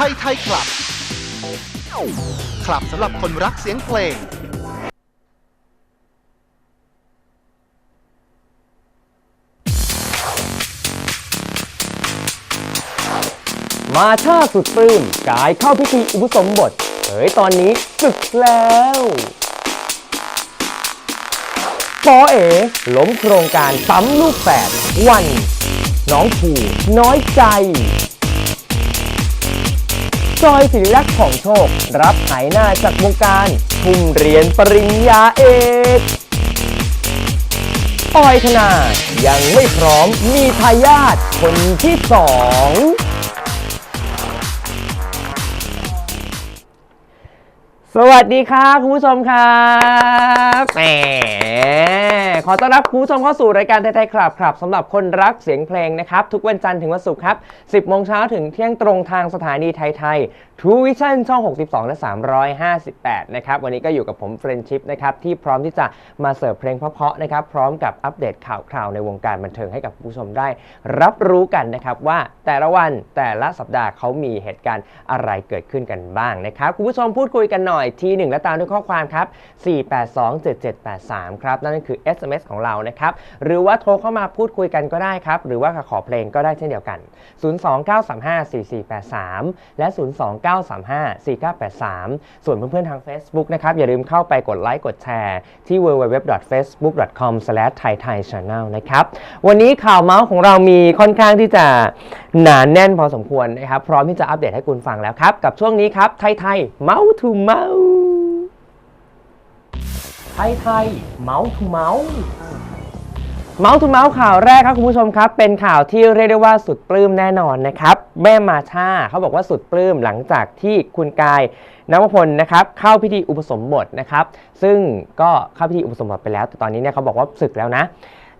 ทยไทยคลับ คลับสำหรับคนรักเสียงเพลง มาชาสุดปลื้มกายเข้าพิธีอุปสมบทเผยตอนนี้ศึกแล้วปอเอ๋ล้มโครงการปั๊มลูกแฝดวัน น้องผูน้อยใจ จอยศิริลักษณ์ของโชครับหายหน้าจากวงการทุ่มเรียนปริญญาเอกออยธนา ยังไม่พร้อมมีทายาทคนที่สอง สวัสดีครับคุณผู้ชมครับแหมขอต้อนรับคุณผู้ชมเข้าสู่รายการไทยๆครับครับสำหรับคนรักเสียงเพลงนะครับ ทุกวันจันทร์ถึงวันศุกร์ครับ 10โมงเช้าถึงเที่ยงตรงทางสถานีไทยไทย True Vision ช่อง 62 และ 358 นะครับ วันนี้ก็อยู่กับผมเฟรนชิพนะครับ ที่พร้อมที่จะมาเสิร์ฟเพลงเพราะๆนะครับ พร้อมกับอัปเดตข่าวคราวในวงการบันเทิงให้กับคุณผู้ชมได้ รับรู้กันนะครับว่าแต่ละวันแต่ละสัปดาห์เขามีเหตุการณ์อะไรเกิดขึ้นกันบ้างนะครับคุณผู้ชมพูดคุยกันหน่อยทีหนึ่งและตามด้วยข้อความครับ 4827783 ครับ นั่นก็คือ SMS ของเรานะครับ หรือว่าโทรเข้ามาพูดคุยกันก็ได้ครับ หรือว่าขอเพลงก็ได้เช่นเดียวกัน 029354483 และ 029354983 ส่วนเพื่อนๆทาง Facebook นะครับ อย่าลืมเข้าไปกดไลค์กดแชร์ที่ www.facebook.com/thaithaichannel นะครับ วันนี้ข่าวเมาส์ของเรามีค่อนข้างที่จะหนาแน่นพอสมควรนะครับ พร้อมที่จะอัปเดตให้คุณฟังแล้วครับ กับช่วงนี้ครับ ไทยไทยเมาส์ทูเมาส์ไทยไทยเมาส์ทูเมาส์เมาส์ทูเมาส์ข่าวแรกครับคุณผู้ชมครับ เป็นข่าวที่เรียกได้ว่าสุดปลื้มแน่นอนนะครับ แม่มาชาเขาบอกว่าสุดปลื้มหลังจากที่คุณกายนวพลนะครับเข้าพิธีอุปสมบทนะครับ ซึ่งก็เข้าพิธีอุปสมบทไปแล้ว แต่ตอนนี้เนี่ยเขาบอกว่าศึกแล้วนะ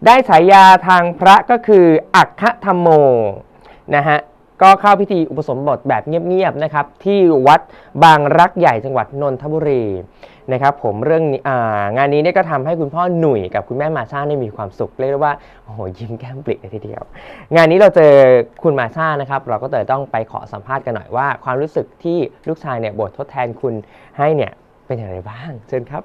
ได้ฉายาทางพระก็คืออัคคธรรมโม นะฮะก็เข้าพิธีอุปสมบทแบบเงียบๆนะครับที่วัดบางรักใหญ่จังหวัดนนทบุรีนะครับผมเรื่ององานนี้เนี่ยก็ทำให้คุณพ่อหนุ่ยกับคุณแม่มาชาได้มีความสุขเรียกได้ว่าโอ้โหยิ้มแก้มปริเลยทีเดียว งานนี้เราเจอคุณมาชานะครับเราก็เลยต้องไปขอสัมภาษณ์กันหน่อยว่า ความรู้สึกที่ลูกชายเนี่ยบททดแทนคุณให้เนี่ยเป็นอย่างไรบ้างเชิญครับ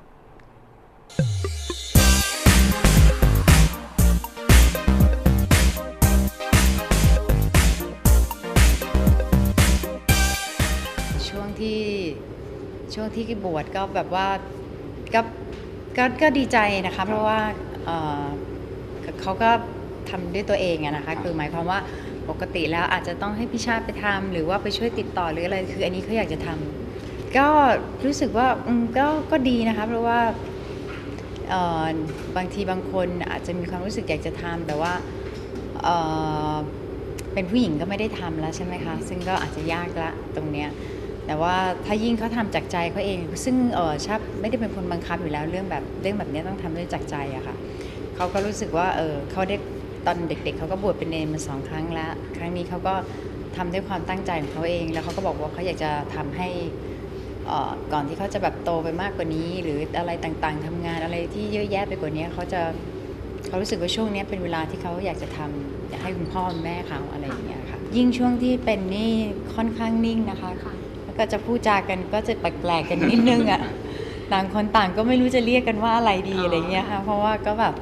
ช่วงที่บวชก็แบบว่าก็ก็ก็ดีใจนะคะ เพราะว่าเอ่อเขาก็ทำด้วยตัวเองอะนะคะ คือหมายความว่าปกติแล้วอาจจะต้องให้พี่ชาติไปทำหรือว่าไปช่วยติดต่อหรืออะไรคืออันนี้เขาอยากจะทำก็รู้สึกว่าอืมก็ก็ดีนะคะเพราะว่าเอ่อบางทีบางคนอาจจะมีความรู้สึกอยากจะทำแต่ว่าเอ่อเป็นผู้หญิงก็ไม่ได้ทำแล้วใช่ไหมคะ ซึ่งก็อาจจะยากละตรงเนี้ย แต่ว่าถ้ายิ่งเขาทำจากใจเขาเอง ซึ่งเออชาบไม่ได้เป็นคนบังคับอยู่แล้วเรื่องแบบเรื่องแบบนี้ต้องทำด้วยจากใจอะค่ะเขาก็รู้สึกว่าเออเขาได้ตอนเด็ก ๆเขาก็บวชเป็นเนรมาสองครั้งแล้ว ครั้งนี้เขาก็ทำด้วยความตั้งใจของเขาเอง แล้วเขาก็บอกว่าเขาอยากจะทำให้เอ่อก่อนที่เขาจะแบบโตไปมากกว่านี้ หรืออะไรต่างๆทำงานอะไรที่เยอะแยะไปกว่านี้เขาจะเขารู้สึกว่าช่วงนี้เป็นเวลาที่เขาอยากจะทำอยากให้คุณพ่อคุณแม่เขาอะไรอย่างเงี้ยค่ะยิ่งช่วงที่เป็นนี่ค่อนข้างนิ่งนะคะ ก็จะพูดจากันก็จะแปลกๆกันนิดนึงอะต่างคนต่างก็ไม่รู้จะเรียกกันว่าอะไรดีอะไรเงี้ยค่ะ เพราะว่าก็แบบ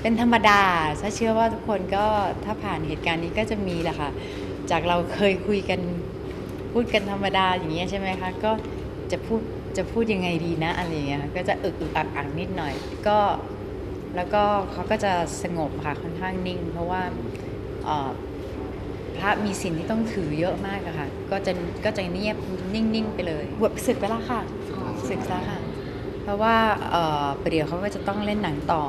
เป็นธรรมดาถ้าเชื่อว่าทุกคนก็ถ้าผ่านเหตุการณ์นี้ก็จะมีแหละค่ะ จากเราเคยคุยกันพูดกันธรรมดาอย่างเงี้ยใช่ไหมคะก็จะพูดจะพูดยังไงดีนะอะไรเงี้ยค่ะก็จะอึกอึกอักอักนิดหน่อย ก็แล้วก็เขาก็จะสงบค่ะค่อนข้างนิ่ง เพราะว่าเอ่อพ ระมีสิ่งที่ต้องถือเยอะมากอะค่ะ ก็จะก็จะเงียบนิ่งๆไปเลยบวชศึกไปแล้วค่ะศึกแล้วค่ะ เพราะว่าเอ่อประเดี๋ยวเขาก็จะต้องเล่นหนังต่อ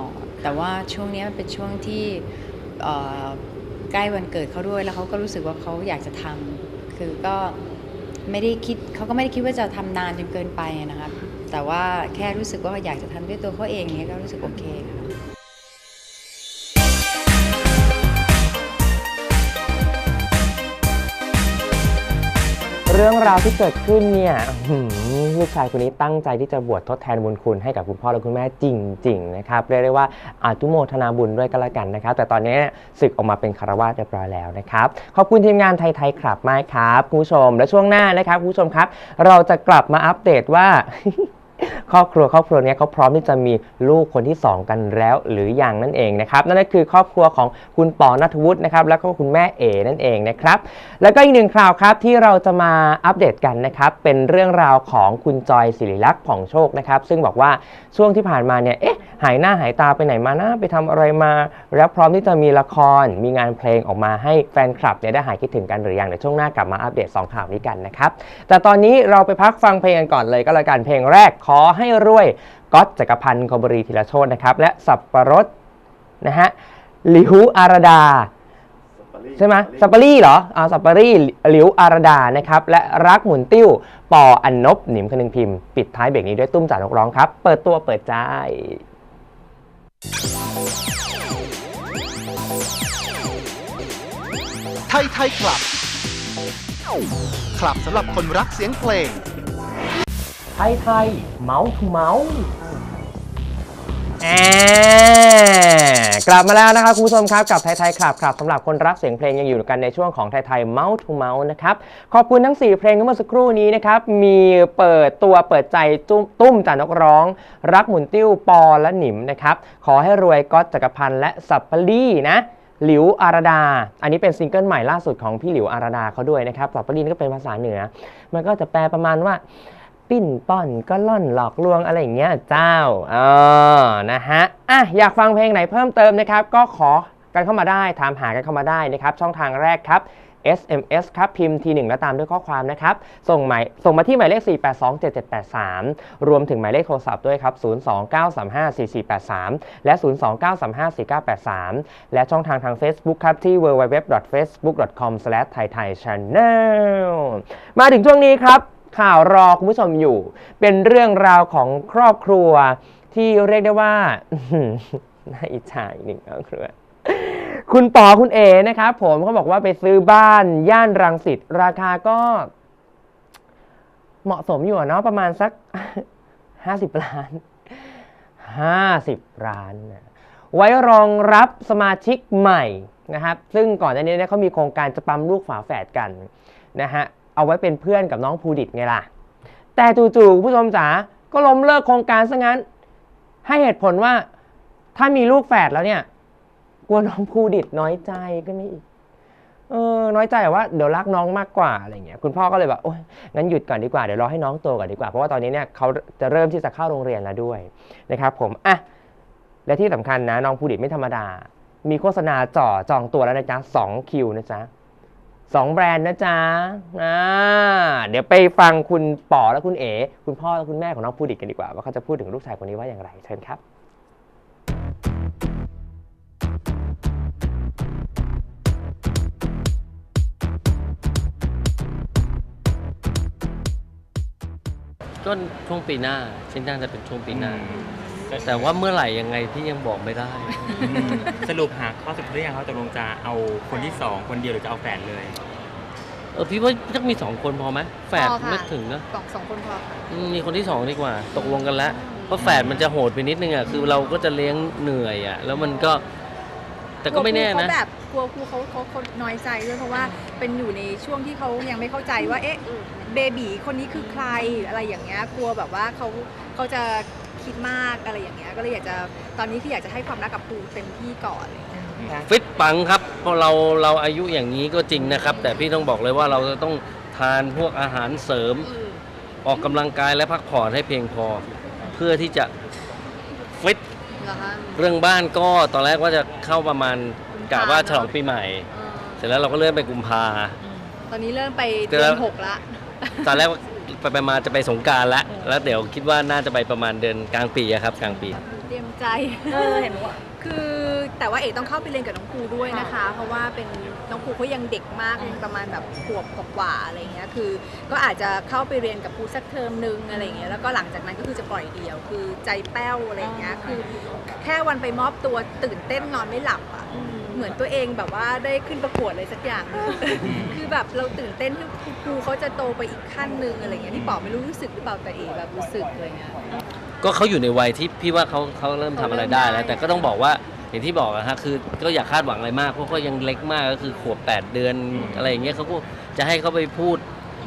แต่ว่าช่วงนี้มันเป็นช่วงที่เอ่อใกล้วันเกิดเขาด้วยแล้วเขาก็รู้สึกว่าเขาอยากจะทำคือก็ไม่ได้คิดเขาก็ไม่ได้คิดว่าจะทำนานจนเกินไปอะนะคะแต่ว่าแค่รู้สึกว่าอยากจะทำด้วยตัวเขาเองเนี้ยก็รู้สึกโอเคค่ะ เรื่องราวที่เกิดขึ้นเนี่ยอื้อหือลูกชายคนนี้ตั้งใจที่จะบวชทดแทนบุญคุณให้กับคุณพ่อและคุณแม่จริง ๆ นะครับ เรียกได้ว่าอาตุโมทนาบุญด้วยก็แล้วกันนะครับ แต่ตอนนี้ศึกออกมาเป็นคารวาสเรียบร้อยแล้วนะครับ ขอบคุณทีมงานไทยไทยครับมากครับคุณผู้ชมและช่วงหน้านะครับคุณผู้ชมครับ เราจะกลับมาอัปเดตว่า ครอบครัวครอบครัวนี้เขาพร้อมที่จะมีลูกคนที่ 2 กันแล้วหรือยังนั่นเองนะครับนั่นก็คือครอบครัวของคุณปอนัทวุฒินะครับแล้วก็คุณแม่เอนั่นเองนะครับแล้วก็อีกหนึ่งข่าวครับที่เราจะมาอัปเดตกันนะครับเป็นเรื่องราวของคุณจอยศิริลักษณ์ผ่องโชคนะครับซึ่งบอกว่าช่วงที่ผ่านมาเนี่ยเอ๊ะหายหน้าหายตาไปไหนมานะไปทำอะไรมา แล้วพร้อมที่จะมีละครมีงานเพลงออกมาให้แฟนคลับเนี่ยได้หายคิดถึงกันหรือยังเดี๋ยวช่วงหน้ากลับมาอัปเดตสองข่าวนี้กันนะครับแต่ตอนนี้เราไปพักฟังเพลงกันก่อนเลยก็แล้วกันเพลงแรกขอให้รวยก๊อตจักรพันธ์คอมบรีธีรโชตนะครับ และสับปะรดนะฮะหลิวอารดาใช่ไหมสัปปารี่เหรออ่าสัปปารี่หลิวอารดานะครับ และรักหมุนติ้ว ปออันนบหนิมคนึงพิมพ์ ปิดท้ายเบรกนี้ด้วยตุ้มจ่านกร้องครับ เปิดตัวเปิดใจไทยไทยคลับ คลับสำหรับคนรักเสียงเพลง ไทยไทยเมาส์ทูเมาส์แกลับมาแล้วนะครับคุณผู้ชมครับกับไทยไทยคลับครับสำหรับคนรักเสียงเพลงยังอยู่กันในช่วงของไทยไทยเมาส์ทูเมาส์นะครับขอบคุณทั้ง 4 เพลงเมื่อสักครู่นี้นะครับมีเปิดตัวเปิดใจตุ้มจากนกร้อง รักหมุนติ้วปอและหนิมนะครับขอให้รวยก๊อตจักรพันธ์และสัปปะรี่นะหลิวอารดา อันนี้เป็นซิงเกิลใหม่ล่าสุดของพี่หลิวอารดาเขาด้วยนะครับสัปปะรี่นี่ก็เป็นภาษาเหนือ มันก็จะแปลประมาณว่า ปิ้นป้อนก็ล่อนหลอกลวงอะไรอย่างเงี้ยเจ้าเออนะฮะอะอยากฟังเพลงไหนเพิ่มเติมนะครับ ก็ขอกันเข้ามาได้ถามหากันเข้ามาได้นะครับ ช่องทางแรกครับ SMS ครับ พิมพ์ทีหนึ่งแล้วตามด้วยข้อความนะครับ ส่งหมายส่งมาที่หมายเลข 4827783 รวมถึงหมายเลขโทรศัพท์ด้วยครับ 029354483 และ 029354983 และช่องทางทาง Facebook ครับ ที่ www.facebook.com/thaithaichannel มาถึงช่วงนี้ครับ ข่าวรอคุณผู้ชมอยู่ เป็นเรื่องราวของครอบครัวที่เรียกได้ว่าน่าอิจฉาอีกหนึ่งครอบครัวคุณปอคุณเอนะครับผมเขาบอกว่าไปซื้อบ้านย่านรังสิตราคาก็ เหมาะสมอยู่เนาะประมาณสัก50ล้าน50ล้านนะไว้รองรับสมาชิกใหม่นะครับ ซึ่งก่อนหน้านี้เนี่ยเขามีโครงการจะปั๊มลูกฝาแฝดกันนะฮะ เอาไว้เป็นเพื่อนกับน้องภูดิตไงล่ะ แต่จู่ๆผู้ชมจ๋าก็ล้มเลิกโครงการซะงั้น ให้เหตุผลว่าถ้ามีลูกแฝดแล้วเนี่ยกลัวน้องภูดิตน้อยใจก็ไม่อีกเออน้อยใจว่าเดี๋ยวรักน้องมากกว่าอะไรเงี้ยคุณพ่อก็เลยแบบโอ้ยงั้นหยุดก่อนดีกว่าเดี๋ยวรอให้น้องโตก่อนดีกว่าเพราะว่าตอนนี้เนี่ยเขาจะเริ่มที่จะเข้าโรงเรียนแล้วด้วยนะครับผมอะและที่สำคัญนะน้องภูดิตไม่ธรรมดา มีโฆษณาจ่อจองตัวแล้วนะจ๊ะสองคิวนะจ๊ะ สองแบรนด์นะจ๊ะอ่าเดี๋ยวไปฟังคุณป๋อและคุณเอ๋คุณพ่อและคุณแม่ของน้องภูดิตกันดีกว่า ว่าเขาจะพูดถึงลูกชายคนนี้ว่าอย่างไร เชิญครับ ก็ช่วงปีหน้าชิ้นน่าจะเป็นช่วงปีหน้า แต่ว่าเมื่อไหร่ยังไงที่ยังบอกไม่ได้ สรุปหาข้อสรุปหรือยังเขาตกลงจะเอาคนที่สองคนเดียวหรือจะเอาแฟนเลย เออพี่ว่าต้องมีสองคนพอไหมแฝดพอค่ะ ไม่ถึงนะสองสองคนพอค่ะอืมมีคนที่สองดีกว่า ตกลงกันแล้วเพราะแฝดมันจะโหดไปนิดนึงอะคือเราก็จะเลี้ยงเหนื่อยอะแล้วมันก็ แต่ก็ไม่แน่กลัวครูนะ เขาแบบกลัวครูเขาเขาเขาน้อยใจด้วยเพราะว่าเป็นอยู่ในช่วงที่เขายังไม่เข้าใจว่าเอ๊ะเบบีคนนี้คือใครอะไรอย่างเงี้ยกลัวแบบว่าเขาเขาจะ คิดมากอะไรอย่างเงี้ยก็เลยอยากจะตอนนี้คืออยากจะให้ความรักกับครูเต็มที่ก่อนอะไรอย่างเงี้ยฟิตปังครับเพราะเราเราอายุอย่างนี้ก็จริงนะครับ แต่พี่ต้องบอกเลยว่าเราจะต้องทานพวกอาหารเสริม ออกกำลังกายและพักผ่อนให้เพียงพอ เพื่อที่จะฟิตเหรอคะเรื่องบ้านก็ตอนแรกว่าจะเข้าประมาณกะว่าฉลองปีใหม่ เออเสร็จแล้วเราก็เลื่อนไปกุมภา ตอนนี้เริ่มไปเดี๋เดืยวอนหกละ ตอนแรก ไปไปมาจะไปสงกรารแล้วแล้วเดี๋ยวคิดว่าน่าจะไปประมาณเดือนกลางปีอะครับ กลางปี เตรียมใจเห็นว่า คือแต่ว่าเอกต้องเข้าไปเรียนกับน้องครูด้วยนะคะ เพราะว่าเป็นน้องครูเขายังเด็กมากยังประมาณแบบขวบกว่าๆอะไรเงี้ยคือ ก็อาจจะเข้าไปเรียนกับครูสักเทอมนึงอะไรเงี้ยแล้วก็หลังจากนั้นก็คือจะปล่อยเดี่ยว คือใจแป้วอะไรเงี้ยคือ แค่วันไปมอบตัวตื่นเต้นนอนไม่หลับอะอืม เหมือนตัวเองแบบว่าได้ขึ้นประกวดอะไรสักอย่าง คือแบบเราตื่นเต้นที่ครูเขาจะโตไปอีกขั้นหนึ่งอะไรเงี้ยที่บอกไม่รู้รู้สึกหรือเปล่าแต่เอแบบรู้สึกอะไรเงี้ย ก็เขาอยู่ในวัยที่พี่ว่าเขาเขาเริ่มทำอะไรได้แล้วเขาเริ่มได้แต่ก็ต้องบอกว่าอย่างที่บอกอะฮะคือก็อย่าคาดหวังอะไรมากเพราะเขายังเล็กมากก็คือขวบ 8 เดือนอะไรอย่างเงี้ยเขาก็จะให้เขาไปพูด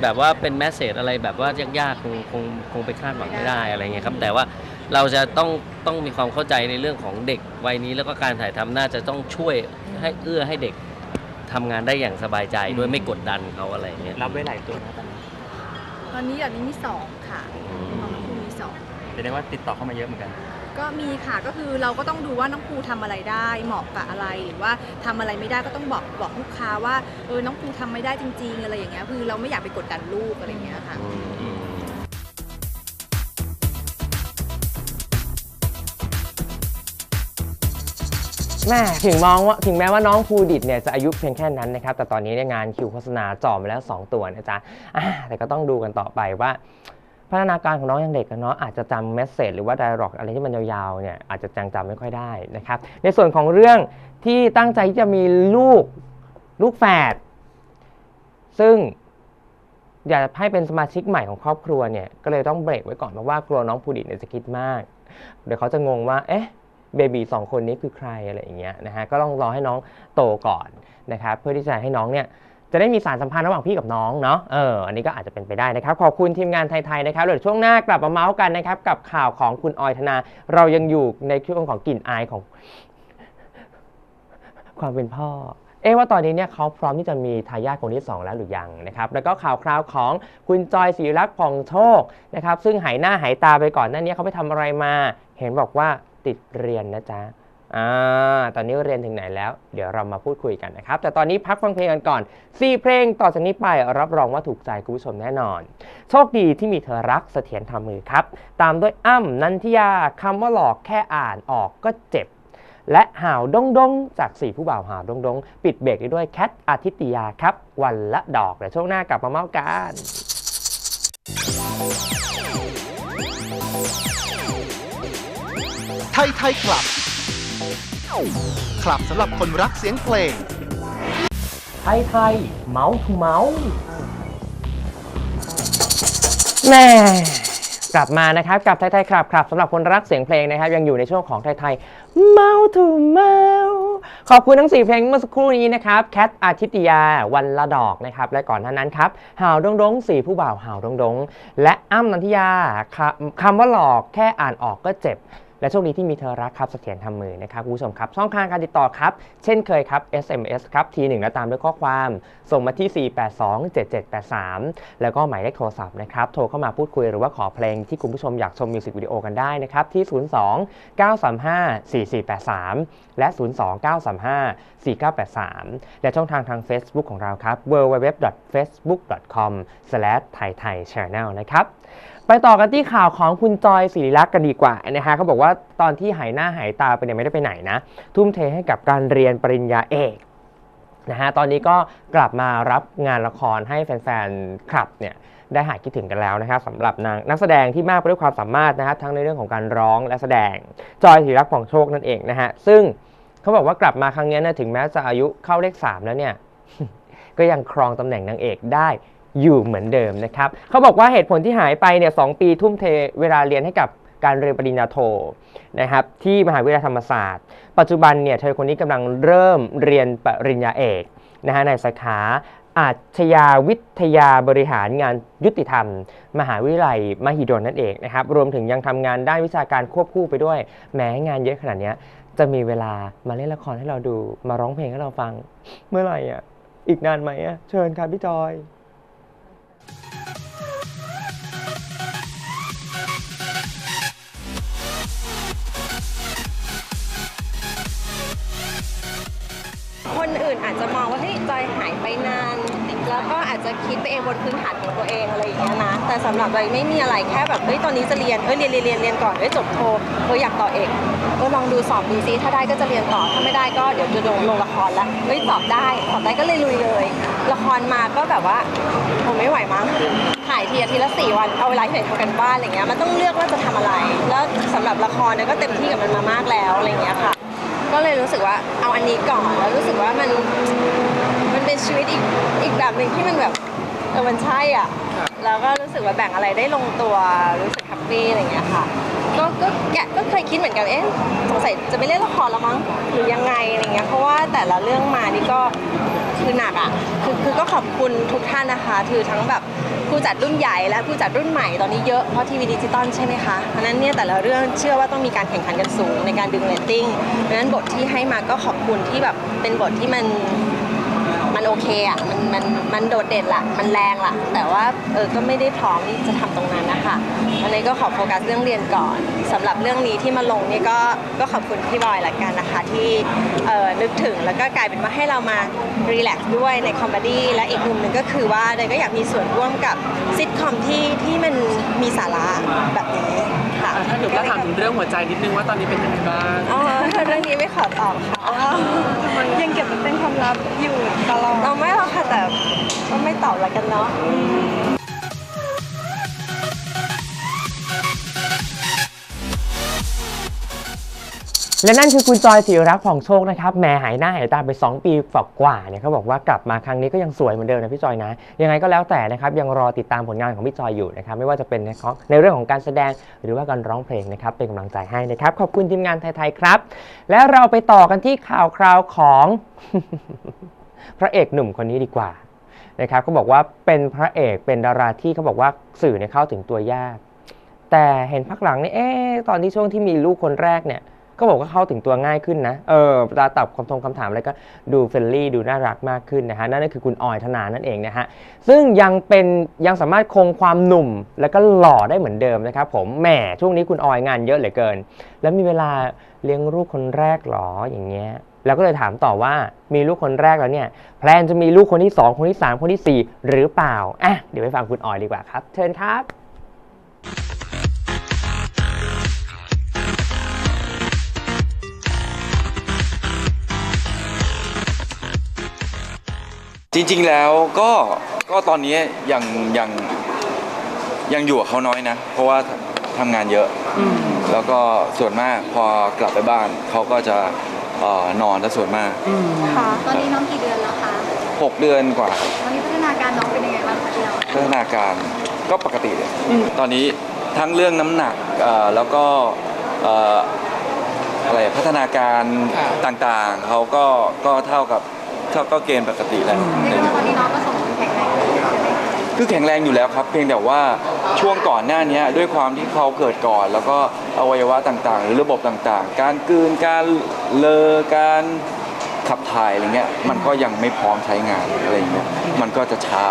แบบว่าเป็นแมสเซจอะไรแบบว่ายากๆคงคงคงไปคาดหวังไม่ได้อะไรเงี้ยครับแต่ว่า เราจะต้องต้องมีความเข้าใจในเรื่องของเด็กวัยนี้แล้วก็การถ่ายทำน่าจะต้องช่วยให้เอื้อให้เด็กทำงานได้อย่างสบายใจด้วยไม่กดดันเขาอะไรอย่างเงี้ยรับไว้หลายตัวนะตอนนี้ตอนนี้แบบนี้มีสองค่ะน้องภูมีสองแสดงว่าติดต่อเข้ามาเยอะเหมือนกัน ก็มีค่ะก็คือเราก็ต้องดูว่าน้องภูทำอะไรได้เหมาะกับอะไรหรือว่าทำอะไรไม่ได้ก็ต้องบอกบอกลูกค้าว่าเออน้องภูทำไม่ได้จริง ๆ อะไรอย่างเงี้ยคือเราไม่อยากไปกดดันลูกอะไรอย่างเงี้ยค่ะ แม่ถึงมองว่าถึงแม้ว่าน้องภูดิตเนี่ยจะอายุเพียงแค่นั้นนะครับ แต่ตอนนี้เนี่ยงานคิวโฆษณาจ่อมาแล้ว 2 ตัวนะจ๊ะอ่าแต่ก็ต้องดูกันต่อไปว่า พัฒนาการของน้องยังเด็กกันเนาะอาจจะจำเมสเซจหรือว่าไดร็อกอะไรที่มันยาวๆเนี่ยอาจจะจังจำไม่ค่อยได้นะครับ ในส่วนของเรื่องที่ตั้งใจที่จะมีลูกลูกแฝดซึ่งอยากให้เป็นสมาชิกใหม่ของครอบครัวเนี่ยก็เลยต้องเบรกไว้ก่อนเพราะว่ากลัวน้องภูดิตเนี่ยจะคิดมาก เดี๋ยวเขาจะงงว่า เอ๊ะ เบบีสองคนนี้คือใครอะไรอย่างเงี้ยนะฮะก็ต้องรอให้น้องโตก่อนนะครับเพื่อที่จะให้น้องเนี่ยจะได้มีสารสัมพันธ์ระหว่างพี่กับน้องเนาะเอออันนี้ก็อาจจะเป็นไปได้นะครับ ขอบคุณทีมงานไทยๆนะครับเดี๋ยวช่วงหน้ากลับมาเมาส์กันนะครับ กับข่าวของคุณออยธนา เรายังอยู่ในช่วงของกลิ่นอายของ ความเป็นพ่อ เอ๊ะว่าตอนนี้เนี่ยเขาพร้อมที่จะมีทายาทคนที่ 2 แล้วหรือยังนะครับแล้วก็ข่าวคราวของคุณจอยศรีรักษ์ผ่องโชคนะครับซึ่งหายหน้าหายตาไปก่อนหน้านี้เขาไปทำอะไรมา เห็นบอกว่า ติดเรียนนะจ๊ะอ่าตอนนี้เรียนถึงไหนแล้ว เดี๋ยวเรามาพูดคุยกันนะครับ แต่ตอนนี้พักฟังเพลงกันก่อน 4 เพลงต่อจากนี้ไปรับรองว่าถูกใจคุณผู้ชมแน่นอน โชคดีที่มีเธอรักเสถียรทำมือครับ ตามด้วยอ้ำนันทิยาคำว่าหลอกแค่อ่านออกก็เจ็บ และห่าวดงดงจากสี่ผู้บ่าวห่าวดงดงปิดเบรกด้ด้วยแคทอาทิตยาครับ วันละดอกเดี๋ยวช่วงหน้ากลับมาเมาส์กัน ทยไทยคลับ คลับสำหรับคนรักเสียงเพลง ไทยไทยเมาส์ทูเมาส์แม่กลับมานะครับกับไทยไทยครับครับสำหรับคนรักเสียงเพลงนะครับยังอยู่ในช่วงของไทยไทยเมาส์ทูเมาส์ขอบคุณทั้ง 4 เพลงเมื่อสักครู่นี้นะครับแคทอาทิตยาวันละดอกนะครับและก่อนหน้านั้นครับห่าวดงดงสี่ผู้บ่าวห่าวดงดงและอ้ำนันทิยาคำคำว่าหลอกแค่อ่านออกก็เจ็บ และโชคดีที่มีเธอรักครับเสถียรทำมือนะครับคุณผู้ชมครับช่องทางการติดต่อครับ เช่นเคยครับ SMS ครับทีหนึ่งและตามด้วยข้อความ ส่งมาที่ 4827783 แล้วก็หมายเลขโทรศัพท์นะครับโทรเข้ามาพูดคุยหรือว่าขอเพลงที่คุณผู้ชมอยากชมมิวสิกวิดีโอกันได้นะครับที่ 02 935 4483 และ 02 935 4983 และช่องทางทาง Facebook ของเราครับ www.facebook.com/thaithaichannel นะครับ ไปต่อกันที่ข่าวของคุณจอยศิริลักษณ์กันดีกว่านะฮะเขาบอกว่าตอนที่หายหน้าหายตาไปเนี่ยไม่ได้ไปไหนนะ ทุ่มเทให้กับการเรียนปริญญาเอกนะฮะตอนนี้ก็กลับมารับงานละครให้แฟนๆคลับเนี่ยได้หายคิดถึงกันแล้วนะครับสำหรับนางนักแสดงที่มากไปด้วยความสามารถนะครับทั้งในเรื่องของการร้องและแสดง จอยศิริลักษ์ผ่องโชคนั่นเองนะฮะซึ่งเขาบอกว่ากลับมาครั้งนี้เนะถึงแม้จะอายุเข้าเลขสามแล้วเนี่ยก็ยังครองตำแหน่งนางเอกได้ อยู่เหมือนเดิมนะครับเขาบอกว่าเหตุผลที่หายไปเนี่ยสปีทุ่มเทเวลาเรียนให้กับการเรียนปริญญาโทนะครับที่มหาวิทยาลัยธรรมศาสตร์ ปัจจุบันเนี่ยเธอคนนี้กำลังเริ่มเรียนปริญญาเอกนะฮะในสาขาอาชญาวิทยาบริหารงานยุติธรรม มหาวิทยาลัยมหิดลนั่นเองนะครับรวมถึงยังทำงานด้านวิชาการควบคู่ไปด้วย แม้งานเยอะขนาดนี้จะมีเวลามาเล่นละครให้เราดูมาร้องเพลงให้เราฟัง เมื่อไหร่อะอีกนานไหมอะเชิญครับพี่จอย คนอื่นอาจจะมองว่าเฮ้ยจอยหายไปนาน แล้วก็อาจจะคิดไปเองบนพื้นฐานของตัวเองอะไรอย่างเงี้ยนะ แต่สำหรับจอยไม่มีอะไรแค่แบบเฮ้ยตอนนี้จะเรียนเอ้ยเรียนเรียนเรียนเรียนก่อนเอ้ยจบโทเอ้ยอยากต่อเอกก็ลองดูสอบดูซิถ้าได้ก็จะเรียนต่อถ้าไม่ได้ก็เดี๋ยวจะลงลงละครละเฮ้ยสอบได้สอบได้ก็เลยลุยเลย ละครมาก็แบบว่าผมไม่ไหวมั้งถ่ายทีอาทิตย์ละสี่วันเอาเวลาที่ไหนทำกันบ้านอะไรเงี้ยมันต้องเลือกว่าจะทำอะไร แล้วสำหรับละครเนี่ยก็เต็มที่กับมันมามากแล้วอะไรเงี้ยค่ะ ก็เลยรู้สึกว่าเอาอันนี้ก่อนแล้วรู้สึกว่ามันมันเป็นชีวิตอีกอีกแบบหนึ่งที่มันแบบเออมันใช่อะแล้วก็รู้สึกว่าแบ่งอะไรได้ลงตัวรู้สึกแฮปปี้อะไรเงี้ยค่ะ ก็ก็แกก็เคยคิดเหมือนกันเอ๊ะสงสัยจะไปเล่นละครแล้วมั้งหรือยังไงอะไรเงี้ยเพราะว่าแต่ละเรื่องมานี่ก็คือหนักอะคือคือก็ขอบคุณทุกท่านนะคะคือทั้งแบบผู้จัดรุ่นใหญ่และผู้จัดรุ่นใหม่ตอนนี้เยอะเพราะทีวีดิจิตอลใช่ไหมคะเพราะนั้นเนี่ยแต่ละเรื่องเชื่อว่าต้องมีการแข่งขันกันสูงในการดึงเรตติ้งเพราะนั้นบทที่ให้มาก็ขอบคุณที่แบบเป็นบทที่มัน มันโอเคอะมันมันมันโดดเด่นละมันแรงละแต่ว่าเออก็ไม่ได้พร้อมที่จะทำตรงนั้นนะคะอันนี้ก็ขอโฟกัสเรื่องเรียนก่อนสำหรับเรื่องนี้ที่มาลงนี่ก็ก็ขอบคุณพี่บอยละกันนะคะที่เออนึกถึงแล้วก็กลายเป็นว่าให้เรามารีแลกซ์ด้วยในคอมเมดี้และอีกมุมหนึ่งก็คือว่าเดยก็อยากมีส่วนร่วมกับซิทคอมที่ที่มันมีสาระแบบนี้ หนูก็ถามถึงเรื่องหัวใจนิดนึงว่าตอนนี้เป็นยังไงบ้างอ๋อเรื่องนี้ไม่ขอตอบค่ะยังเก็บมันเป็นความลับอยู่ตลอดเราไม่หรอกค่ะแต่ก็ไม่ตอบแล้วกันเนาะ และนั่นคือคุณจอยศิรักษ์ผ่องโชคนะครับแหม้หายหน้าหายตาไป 2 ปีฝักกว่าเนี่ยเขาบอกว่ากลับมาครั้งนี้ก็ยังสวยเหมือนเดิมนะพี่จอยนะยังไงก็แล้วแต่นะครับยังรอติดตามผลงานของพี่จอยอยู่นะครับไม่ว่าจะเป็นในของในเรื่องของการแสดงหรือว่าการร้องเพลงนะครับเป็นกำลังใจให้นะครับขอบคุณทีมงานไทยๆครับ และเราไปต่อกันที่ข่าวคราวของ พระเอกหนุ่มคนนี้ดีกว่านะครับเขาบอกว่าเป็นพระเอกเป็นดาราที่เขาบอกว่าสื่อเนี่ยเข้าถึงตัวยาก แต่เห็นพักหลังนี่เอ๊ะตอนที่ช่วงที่มีลูกคนแรกเนี่ย ก็บอกว่าเข้าถึงตัวง่ายขึ้นนะ เออเวลาตอบคำทงคำถามอะไรก็ดูเฟรนลี่ดูน่ารักมากขึ้นนะฮะ นั่นก็คือคุณออยธนานั่นเองนะฮะ ซึ่งยังเป็นยังสามารถคงความหนุ่มแล้วก็หล่อได้เหมือนเดิมนะครับผมแหมช่วงนี้คุณออยงานเยอะเหลือเกิน แล้วมีเวลาเลี้ยงลูกคนแรกหรออย่างเงี้ยแล้วก็เลยถามต่อว่ามีลูกคนแรกแล้วเนี่ย แพลนจะมีลูกคนที่ 2 คนที่ 3 คนทีสี่4 หรือเปล่าอะเดี๋ยวไปฟังคุณออยดีกว่าครับ เชิญครับ จริง ๆแล้วก็ก็ตอนนี้ยังยังยังอยู่กับเขาน้อยนะ เพราะว่าทำงานเยอะแล้วก็ส่วนมากพอกลับไปบ้าน เขาก็จะเอ่อนอนและส่วนมากค่ะ ตอนนี้น้องกี่เดือนแล้วคะ6 เดือนกว่าตอนนี้พัฒนาการน้องเป็นยังไงบ้างคะเดียวพัฒนาการก็ปกติเลยตอนนี้ทั้งเรื่องน้ำหนักเอ่อแล้วก็เอ่ออะไรพัฒนาการต่างๆ เขาก็ก็เท่ากับ เท่าก็เกณฑ์ปกติแล้วเรียกว่าตอนนี้น้องก็สมบูรณ์แข็งแรงเลยใช่ไหมคะคือแข็งแรงอยู่แล้วครับ เพียงแต่ว่าช่วงก่อนหน้านี้ด้วยความที่เขาเกิดก่อน แล้วก็อวัยวะต่างๆ หรือระบบต่างๆ การกลืนการเลอการขับถ่ายอะไรเงี้ยมันก็ยังไม่พร้อมใช้งานอะไรเงี้ยมันก็จะช้า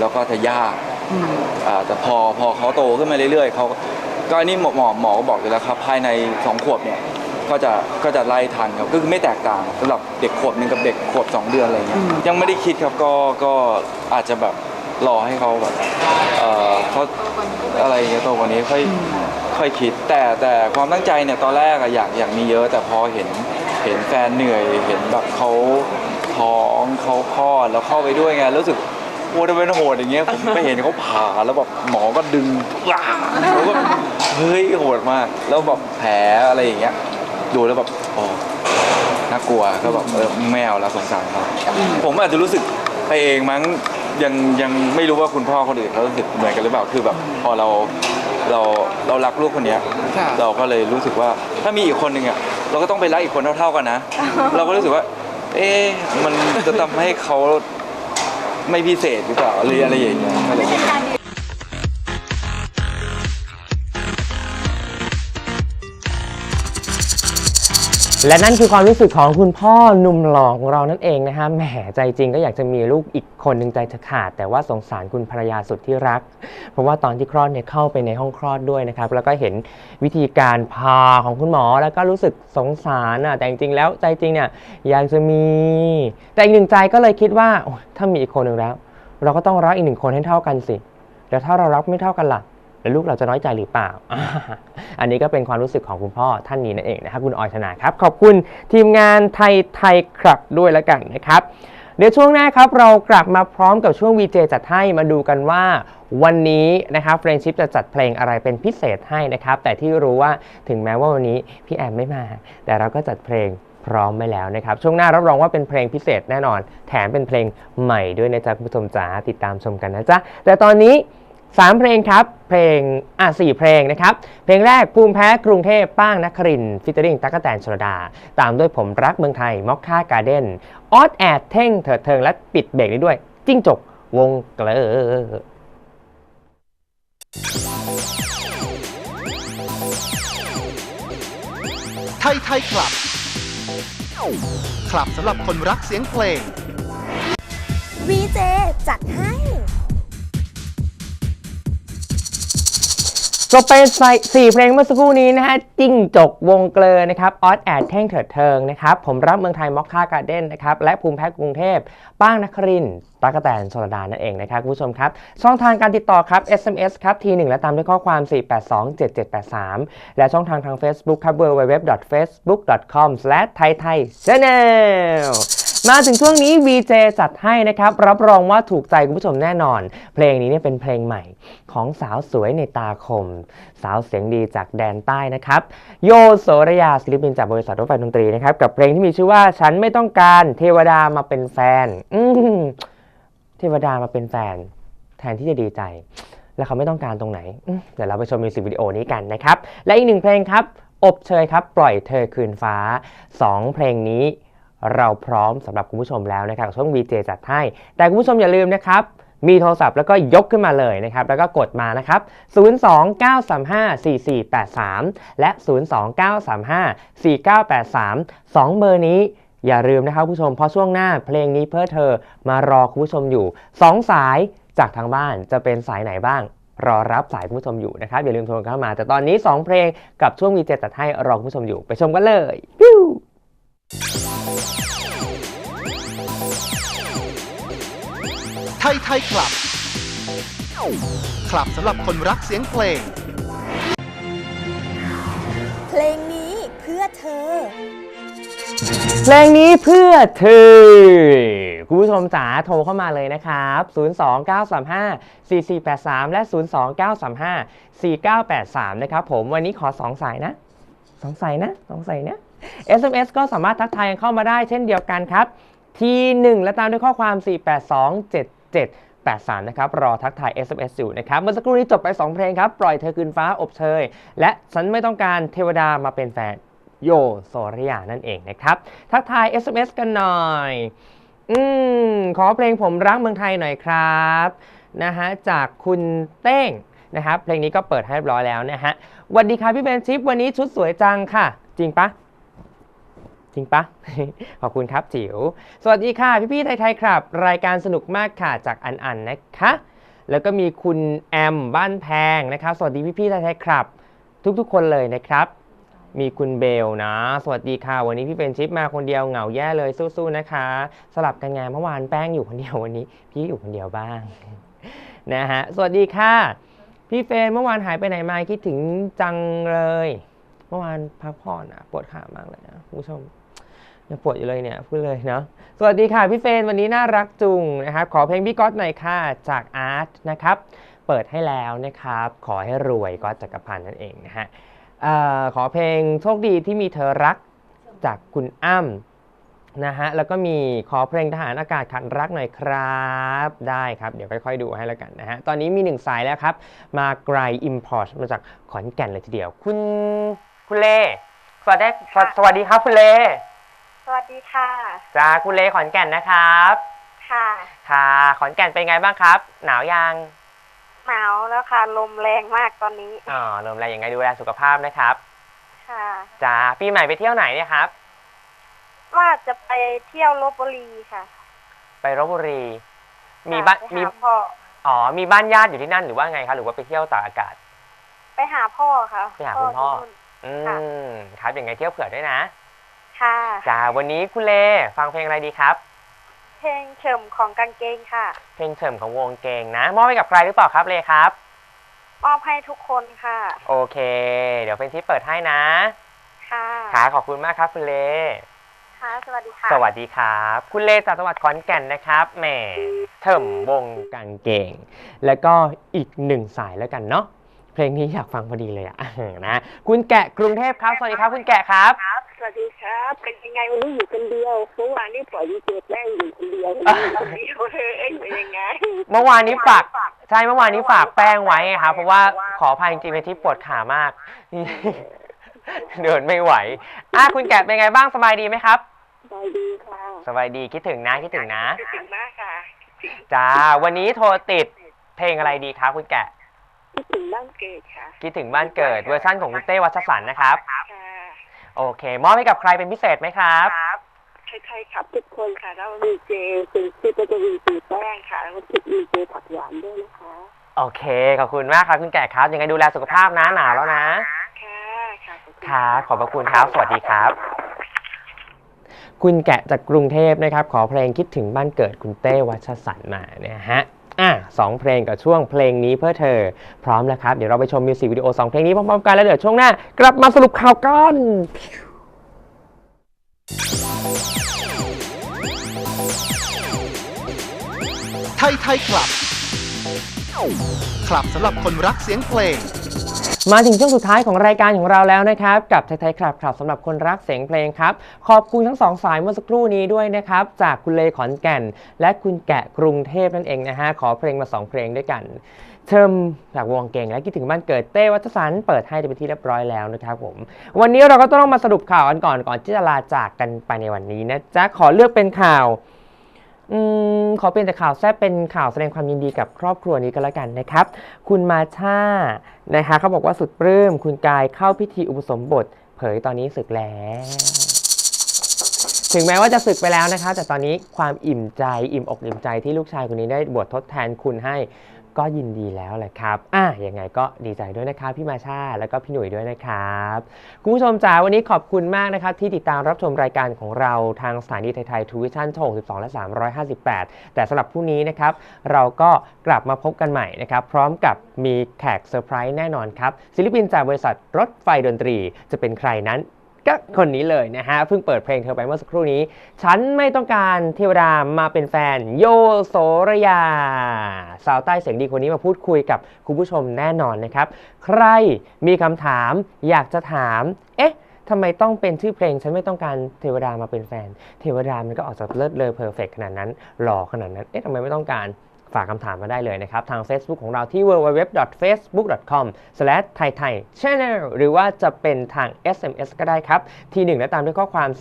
แล้วก็จะยากอ่าแต่พอพอเขาโตขึ้นมาเรื่อยๆเขาก็อันนี่หมอหมอหมอก็บอกอยู่แล้วครับ ภายในสองขวบเนี่ย ก็จะก็จะไล่ทันครับก็คือไม่แตกต่างสำหรับเด็กขวบหนึ่งกับเด็กขวบสองเดือนอะไรเงี้ยยังไม่ได้คิดครับก็ก็อาจจะแบบรอให้เขาแบบเอ่อเขาอะไรอย่างเงี้ยโตกว่านี้ค่อยค่อยคิด แต่แต่ความตั้งใจเนี่ยตอนแรกอะอยากอยากมีเยอะ แต่พอเห็นเห็นแฟนเหนื่อยเห็นแบบเขาท้องเขาคลอดแล้วเข้าไปด้วยไงรู้สึกโอ้ทำไมมันโหดอย่างเงี้ยผมไปเห็นเขาผ่าแล้วแบบหมอก็ดึงว้าเขาก็เฮ้ยโหดมาก แล้วแบบแผลอะไรอย่างเงี้ย ดูแล้วแบบอ๋อน่ากลัวก็แบบเออไม่เอาแล้วสงสารเขาผมอาจจะรู้สึกไปเองมั้งยังยังไม่รู้ว่าคุณพ่อคนอื่นเขารู้สึกเหมือนกันหรือเปล่าคือแบบพอเราเราเรารักลูกคนเนี้ยค่ะเราก็เลยรู้สึกว่าถ้ามีอีกคนหนึ่งอะเราก็ต้องไปรักอีกคนเท่าๆกันนะ เราก็รู้สึกว่า เอ๊ะมันจะทำให้เขาไม่พิเศษหรือเปล่าหรืออะไรอย่างเงี้ยอะไรอย่างเงี้ และนั่นคือความรู้สึกของคุณพ่อหนุ่มหล่อของเรานั่นเองนะฮะแหมใจจริงก็อยากจะมีลูกอีกคนหนึ่งใจจะขาด แต่ว่าสงสารคุณภรรยาสุดที่รัก เพราะว่าตอนที่คลอดเนี่ยเข้าไปในห้องคลอดด้วยนะครับแล้วก็เห็นวิธีการพาของคุณหมอแล้วก็รู้สึกสงสารอะแต่จริงๆแล้วใจจริงเนี่ยอยากจะมี แต่อีกหนึ่งใจก็เลยคิดว่าถ้ามีอีกคนหนึ่งแล้ว เราก็ต้องรักอีกหนึ่งคนให้เท่ากันสิแล้วถ้าเรารักไม่เท่ากันล่ะ แล้วลูกเราจะน้อยใจหรือเปล่า อันนี้ก็เป็นความรู้สึกของคุณพ่อท่านนี้นั่นเองนะครับคุณออยธนาครับ ขอบคุณทีมงานไทยไทยครับด้วยแล้วกันนะครับ เดี๋ยวช่วงหน้าครับเรากลับมาพร้อมกับช่วง VJ จัดให้มาดูกันว่าวันนี้นะครับเฟรนชิพจะจัดเพลงอะไรเป็นพิเศษให้นะครับ แต่ที่รู้ว่าถึงแม้ว่าวันนี้พี่แอมไม่มา แต่เราก็จัดเพลงพร้อมไว้แล้วนะครับ ช่วงหน้ารับรองว่าเป็นเพลงพิเศษแน่นอน แถมเป็นเพลงใหม่ด้วยนะจ๊ะคุณผู้ชมจ๋าติดตามชมกันนะจ๊ะแต่ตอนนี้ 3 เพลงครับ เพลงอะ4เพลงนะครับ เพลงแรกภูมิแพ้กรุงเทพป้างนครินฟิตเตอริงตั๊กแตนชลดา ตามด้วยผมรักเมืองไทยมอคค่าการ์เด้นออดแอดเท่งเถิดเทิงและปิดเบรกนี้ด้วย จิ้งจกวงเกลอไทยไทยคลับ คลับสำหรับคนรักเสียงเพลงวีเจจัดให้ ก็เป็นใส่สี่เพลงเมื่อสักครู่นี้นะฮะจิ้งจกวงเกลอนะครับออสแอดแท่งเถิดเทิงนะครับ ผมรักเมืองไทยมอคค่าการ์เด้นนะครับและภูมิแพ้กรุงเทพ ป้างนครินตั๊กแตนชลดานั่นเองนะครับคุณผู้ชมครับ ช่องทางการติดต่อครับ SMS ครับทีหนึ่งและตามด้วยข้อความ 4827783 และช่องทางทาง Facebook ครับ www.facebook.com/thaithaichannel มาถึงช่วงนี้ VJ จัดให้นะครับ รับรองว่าถูกใจคุณผู้ชมแน่นอน เพลงนี้เนี่ยเป็นเพลงใหม่ของสาวสวยในตาคม สาวเสียงดีจากแดนใต้นะครับ โยโสรยาศิลปินจากบริษัทรถไฟดนตรีนะครับ กับเพลงที่มีชื่อว่าฉันไม่ต้องการเทวดามาเป็นแฟนอืเทวดามาเป็นแฟน แทนที่จะดีใจ แล้วเขาไม่ต้องการตรงไหนเดี๋ยวเราไปชมมิวสิกวิดีโอนี้กันนะครับ และอีกหนึ่งเพลงครับอบเชยครับ ปล่อยเธอคืนฟ้า 2 เพลงนี้ เราพร้อมสำหรับคุณผู้ชมแล้วนะครับช่วง VJ จัดให้ แต่คุณผู้ชมอย่าลืมนะครับมีโทรศัพท์แล้วก็ยกขึ้นมาเลยนะครับ แล้วก็กดมานะครับ 029354483 และ 029354983 2 เบอร์นี้อย่าลืมนะครับผู้ชมเพราะช่วงหน้าเพลงนี้เพื่อเธอมารอคุณผู้ชมอยู่ 2 สายจากทางบ้านจะเป็นสายไหนบ้าง รอรับสายคุณผู้ชมอยู่นะครับ อย่าลืมโทรเข้ามา แต่ตอนนี้ 2 เพลงกับช่วงวีเจตัดให้รอคุณผู้ชมอยู่ ไปชมกันเลยปิ้ว ไทยไทยคลับ คลับสำหรับคนรักเสียงเพลง เพลงนี้เพื่อเธอ เพลงนี้เพื่อเธอ คุณผู้ชมจ๋าโทรเข้ามาเลยนะครับ 029354483 และ 029354983 นะครับผม วันนี้ขอ2สายนะ2สายนะ2สายนะ SMS ก็สามารถทักทายกันเข้ามาได้เช่นเดียวกันครับ ที1และตามด้วยข้อความ 4827783 นะครับ รอทักทาย SMS อยู่นะครับ เมื่อสักครู่นี้จบไป 2 เพลงครับ ปล่อยเธอคืนฟ้าอบเชย และฉันไม่ต้องการเทวดามาเป็นแฟนโยโซริยานั่นเองนะครับ ทักทาย SMS กันหน่อย อืม ขอเพลงผมรักเมืองไทยหน่อยครับ นะฮะ จากคุณเต้งนะครับ เพลงนี้ก็เปิดให้เรียบร้อยแล้วนะฮะสวัสดีค่ะพี่เบนชิป วันนี้ชุดสวยจังค่ะ จริงปะ จริงปะ ขอบคุณครับจิ๋ว สวัสดีค่ะ พี่พี่ๆไทยๆครับ รายการสนุกมากค่ะจากอันอันนะคะ แล้วก็มีคุณแอมบ้านแพงนะครับ สวัสดีพี่พี่ๆไทยๆครับ ทุกๆ คนเลยนะครับ มีคุณเบลนะ สวัสดีค่ะ วันนี้พี่เป็นชิปมาคนเดียวเหงาแย่เลยสู้ๆนะคะ สลับกันไงเมื่อวานแป้งอยู่คนเดียววันนี้ พี่อยู่คนเดียวบ้างนะฮะ สวัสดีค่ะ พี่เฟนเมื่อวานหายไปไหนมาคิดถึงจังเลย เมื่อวานพักผ่อนอะปวดขามากเลยนะคุณผู้ชม ยังปวดอยู่เลยเนี่ยพูดเลยเนาะสวัสดีค่ะพี่เฟนวันนี้น่ารักจุงนะครับขอเพลงพี่ก๊อตหน่อยค่ะจากอาร์ตนะครับเปิดให้แล้วนะครับขอให้รวยก๊อตจักรพันธ์นั่นเองนะฮะออขอเพลงโชคดีที่มีเธอรักจากคุณอ้ำนะฮะแล้วก็มีขอเพลงทหารอากาศขันรักหน่อยครับได้ครับ เดี๋ยวค่อยๆดูให้แล้วกันนะฮะตอนนี้มีหนึ่งสายแล้วครับ มาไกลอิมพอร์ตมาจากขอนแก่นเลยทีเดียว คุณคุณเลสวัสดีสวสวัสดีครับคุณเล สวัสดีค่ะ จ้าคุณเลขอนแก่นนะครับ ค่ะ ค่ะ ขอนแก่นเป็นไงบ้างครับ หนาวยัง หนาวแล้วค่ะ ลมแรงมากตอนนี้ อ๋อเริ่มอะไรยังไงดูแลสุขภาพนะครับ ค่ะ จ้าปีใหม่ไปเที่ยวไหนเนี่ยครับ ว่าจะไปเที่ยวลบบุรีค่ะ ไปรบบุรี มีบ้านไปมีหาพ่อ อ๋อ มีบ้านญาติอยู่ที่นั่นหรือว่าไงคะหรือว่าไปเที่ยวตากอากาศ ไปหาพ่อค่ะไปหาคุณพ่อ ที่นู่น อืค่ะ ม ครับ อย่างไงเที่ยวเผื่อด้วยนะ ค่ะ จ้าวันนี้คุณเลฟังเพลงอะไรดีครับ เพลงเฉิมของกางเกงค่ะ เพลงเฉิมของวงเกงนะ มอบให้กับใครหรือเปล่าครับเลครับ มอบให้ทุกคนค่ะ โอเค เดี๋ยวเป็นที่เปิดให้นะค่ะค่ะขอบคุณมากครับคุณเล ค่ะ สวัสดีค่ะ สวัสดีครับ คุณเลจากจังหวัดขอนแก่นนะครับแหมเถิมวงกางเกง แล้วก็อีกหนึ่งสายแล้วกันเนาะเพลงนี้อยากฟังพอดีเลยอะนะคุณแกะกรุงเทพครับ สวัสดีครับ คุณแกะครับ สวัสดีครับ เป็นยังไงวันนี้อยู่คนเดียวเมื่อวานนี้ปล่อยดีเจแป้งอยู่คนเดียววันนี้คนเดียวเลยเอ้ยเป็นยังไงเมื่อวานนี้ฝากใช่เมื่อวานนี้ฝากแป้งไว้ไงครับเพราะว่าขออภัยจริงๆเป็นที่ปวดขามากเดินไม่ไหวอะคุณแกะเป็นไงบ้างสบายดีไหมครับสบายดีค่ะสบายดีคิดถึงนะคิดถึงนะคิดถึงมากค่ะจ้าวันนี้โทรติดเพลงอะไรดีครับคุณแกะคิดถึงบ้านเกิดค่ะคิดถึงบ้านเกิดเวอร์ชั่นของคุณเต้วัชสันนะครับค่ะ โอเค มอบให้กับใครเป็นพิเศษไหมครับใครๆขับทุกคนค่ะ แล้วมีเจคุณชื่อก็จะมีสีแป้งค่ะ แล้วก็คิดมีเจผักหวานด้วยนะคะ โอเค ขอบคุณมากครับคุณแก่ครับ ยังไงดูแลสุขภาพนะหนาวแล้วนะ ค่ะค่ะขอบคุณครับ ขอบพระคุณครับ สวัสดีครับ คุณแกะจากกรุงเทพนะครับ ขอเพลงคิดถึงบ้านเกิดคุณเต้วัชสันต์มาเนี่ยฮะ อะสองเพลงกับช่วงเพลงนี้เพื่อเธอ พร้อมแล้วครับ เดี๋ยวเราไปชมมิวสิกวิดีโอสองเพลงนี้พร้อมๆกันแล้วเดี๋ยวช่วงหน้ากลับมาสรุปข่าวกันไทยไทยคลับคลับสำหรับคนรักเสียงเพลง มาถึงช่วงสุดท้ายของรายการของเราแล้วนะครับ กับไทยไทยคลับคลับสำหรับคนรักเสียงเพลงครับ ขอบคุณทั้งสองสายเมื่อสักครู่นี้ด้วยนะครับ จากคุณเลขอนแก่น และคุณแกะกรุงเทพนั่นเองนะฮะ ขอเพลงมา 2 เพลงด้วยกัน เทอมจากวงเก่งและคิดถึงบ้านเกิดเต้วัชสันเปิดให้เป็นที่เรียบร้อยแล้วนะครับผม วันนี้เราก็ต้องมาสรุปข่าวกันก่อนก่อนที่จะลาจากกันไปในวันนี้นะจ๊ะขอเลือกเป็นข่าว อืมขอเปลี่ยนจากข่าวแซ่บเป็นข่าวแสดงความยินดีกับครอบครัวนี้ก็แล้วกันนะครับ คุณมาช่านะคะเขาบอกว่าสุดปลื้มคุณกายเข้าพิธีอุปสมบท เผยตอนนี้ศึกแล้ว ถึงแม้ว่าจะศึกไปแล้วนะคะ แต่ตอนนี้ความอิ่มใจอิ่มอกอิ่มใจที่ลูกชายคนนี้ได้บวชทดแทนคุณให้ ก็ยินดีแล้วแหละครับ อะยังไงก็ดีใจด้วยนะครับพี่มาชาแล้วก็พี่หนุ่ยด้วยนะครับคุณผู้ชมจ๋าวันนี้ขอบคุณมากนะครับที่ติดตามรับชมรายการของเราทางสถานีไทยไทยทูวิชั่นช่อง12 และ 358 แต่สำหรับพรุ่งนี้นะครับ เราก็กลับมาพบกันใหม่นะครับ พร้อมกับมีแขกเซอร์ไพรส์แน่นอนครับศิลปินจากบริษัทรถไฟดนตรีจะเป็นใครนั้น ก็คนนี้เลยนะฮะเพิ่งเปิดเพลงเธอไปเมื่อสักครู่นี้ ฉันไม่ต้องการเทวดามาเป็นแฟน โยโสระยา สาวใต้เสียงดีคนนี้มาพูดคุยกับคุณผู้ชมแน่นอนนะครับ ใครมีคำถามอยากจะถาม เอ๊ะทำไมต้องเป็นชื่อเพลงฉันไม่ต้องการเทวดามาเป็นแฟน เทวดามันก็ออกจะเลิศเลอเพอร์เฟกขนาดนั้นหล่อขนาดนั้น เอ๊ะทำไมไม่ต้องการ ฝากคำถามมาได้เลยนะครับ ทาง Facebook ของเราที่ www.facebook.com/thaithaichannel หรือว่าจะเป็นทาง SMS ก็ได้ครับ ที่1และตามด้วยข้อความ 482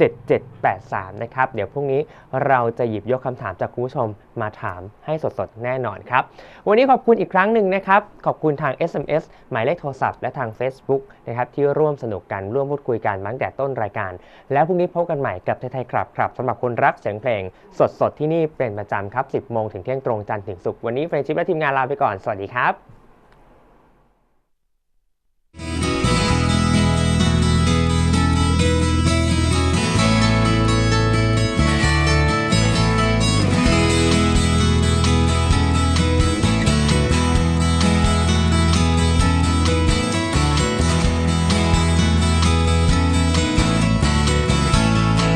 7783 นะครับ เดี๋ยวพรุ่งนี้เราจะหยิบยกคำถามจากคุณผู้ชม มาถามให้สดๆ แน่นอนครับ วันนี้ขอบคุณอีกครั้งหนึ่งนะครับ ขอบคุณทาง SMS หมายเลขโทรศัพท์และทาง Facebook นะครับที่ร่วมสนุกกันร่วมพูดคุยกันตั้งแต่ต้นรายการ แล้วพรุ่งนี้พบกันใหม่กับไทยไทยครับครับสำหรับคนรักเสียงเพลง สดๆ ที่นี่เป็นประจำครับ 10 โมงถึงเที่ยงตรงจันทร์ถึงศุกร์วันนี้เฟรนชิปและทีมงานลาไปก่อนสวัสดีครับ